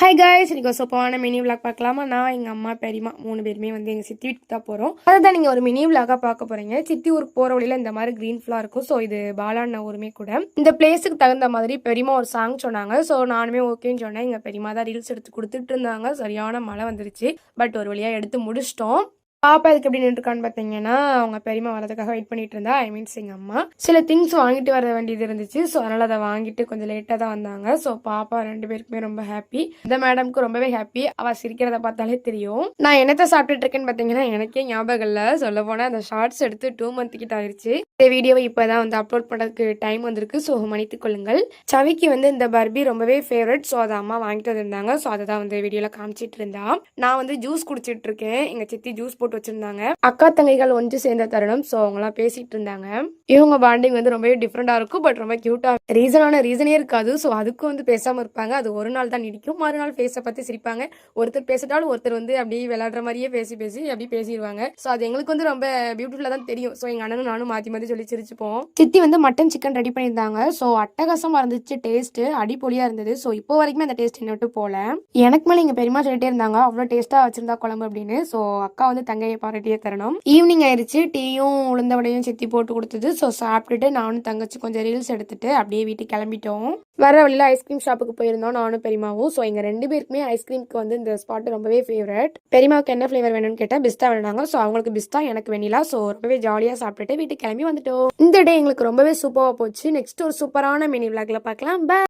Hi guys இன்றைக்கி ஒரு சூப்பரான மினி விளாக் பார்க்கலாமா? நான் எங்கள் அம்மா பெரியம்மா மூணு பேருமே வந்து எங்கள் சித்தி வீட்டுக்கு தான் போகிறோம் அதுதான் நீங்கள் ஒரு மினி விளாகாக பார்க்க போகிறீங்க சித்தி ஊருக்கு போகிற வழியில் இந்த மாதிரி க்ரீன் ஃபுல்லாக இருக்கும். ஸோ இது பாலாண்ணா ஊருமே கூட. இந்த பிளேஸுக்கு தகுந்த மாதிரி பெரியம்மா ஒரு சாங் சொன்னாங்க. ஸோ நானுமே ஓகேன்னு சொன்னேன். எங்கள் பெரியம்மா தான் ரீல்ஸ் எடுத்து கொடுத்துட்டு இருந்தாங்க. சரியான மழை வந்துருச்சு. பட் ஒரு வழியாக எடுத்து முடிச்சிட்டோம். பாப்பா இதுக்கு எப்படி நின்றுக்கான்னு பார்த்தீங்கன்னா அவங்க பெரியம்மா வரதுக்காக வெயிட் பண்ணிட்டு இருந்தா. ஐ மீன்ஸ் எங்கள் அம்மா. சில திங்ஸ் வாங்கிட்டு வர வேண்டியது இருந்துச்சு. ஸோ அதனால் அதை வாங்கிட்டு கொஞ்சம் லேட்டாக தான் வந்தாங்க. ஸோ பாப்பா ரெண்டு பேருக்குமே ரொம்ப ஹாப்பி இந்த மேடம்க்கு ரொம்பவே ஹாப்பி அவள் சிரிக்கிறத பார்த்தாலே தெரியும். நான் என்னத்தை சாப்பிட்டுட்டு இருக்கேன்னு பார்த்தீங்கன்னா எனக்கே ஞாபகம் இல்லை. சொல்ல போனால் அந்த ஷார்ட்ஸ் எடுத்து டூ மந்த் கிட்ட ஆயிடுச்சு இந்த வீடியோவை இப்போ தான் வந்து அப்லோட் பண்ணுறதுக்கு டைம் வந்திருக்கு. ஸோ மன்னித்துக் கொள்ளுங்கள். சவிக்கு வந்து இந்த பர்பி ரொம்பவே ஃபேவரட் ஸோ அதை அம்மா வாங்கிட்டு வந்திருந்தாங்க. ஸோ அதை தான் வந்து வீடியோவில் காமிச்சிட்டு இருந்தா. நான் வந்து ஜூஸ் குடிச்சிட்டு இருக்கேன். எங்கள் சித்தி ஜூஸ் போட்டு வச்சிருந்தாங்க. அக்கா தங்கைகள் ஒன்று சேர்ந்த தருணம் ஸோ அவங்களாம் பேசிட்டு இருந்தாங்க. இவங்க பாண்டிங் வந்து ரொம்பவே டிஃப்ரெண்டாக இருக்கும் பட் ரொம்ப க்யூட்டாக ரீசனான ரீசனே இருக்காது ஸோ அதுக்கும் வந்து பேசாமல் இருப்பாங்க. அது ஒரு நாள் தான் நிற்கும் மறுநாள் ஃபேஸை பற்றி சிரிப்பாங்க. ஒருத்தர் பேசிட்டாலும் ஒருத்தர் வந்து அப்படியே விளையாடுற மாதிரியே பேசி பேசி அப்படி பேசிடுவாங்க. ஸோ அது எங்களுக்கு வந்து ரொம்ப பியூட்டிஃபுல்லாக தான் தெரியும். ஸோ எங்கள் அண்ணனும் நானும் மாற்றி மாற்றி சொல்லி சிரிச்சுப்போம். சித்தி வந்து மட்டன் சிக்கன் ரெடி பண்ணியிருந்தாங்க. ஸோ அட்டகாசமாக இருந்துச்சு டேஸ்ட்டு அடிப்பொலியாக இருந்தது. ஸோ இப்போ வரைக்குமே அந்த டேஸ்ட் என்ன விட்டு போகல. எனக்கு மேலே எங்கள் பெரியமா சொல்லிட்டே இருந்தாங்க அவ்வளோ டேஸ்ட்டாக வச்சிருந்தா குழம்பு அப்படின்னு. ஸோ அக்கா வந்து தங்கையை பாராட்டியே தரணும். ஈவினிங் ஆயிடுச்சு டீயும் உளுந்தவடையும் சித்தி போட்டு கொடுத்தது. ஸோ சாப்பிட்டுட்டு நானும் தங்கச்சி கொஞ்சம் ரீல்ஸ் எடுத்துட்டு அப்படியே வீட்டுக்கு கிளம்பிட்டோம். வர வழியில் ஐஸ்கிரீம் ஷாப்புக்கு போயிருந்தோம். நானும் பெரியமாவும் ஸோ எங்கள் ரெண்டு பேருக்குமே ஐஸ்கிரீம்க்கு வந்து இந்த ஸ்பாட் ரொம்பவே ஃபேவரட் பெரியமாவுக்கு என்ன ஃப்ளேவர் வேணும்னு கேட்டால் பிஸ்தா வேணாங்க ஸோ அவங்களுக்கு பிஸ்தா எனக்கு வெண்ணிலா. ஸோ ரொம்பவே ஜாலியாக சாப்பிட்டுட்டு வீட்டுக்கு கிளம்பி வந்துட்டோம். இந்த டே எங்களுக்கு ரொம்பவே சூப்பராக போச்சு. நெக்ஸ்ட் ஒரு சூப்பரான மினி விளாக்ல பார்க்கலாம். பை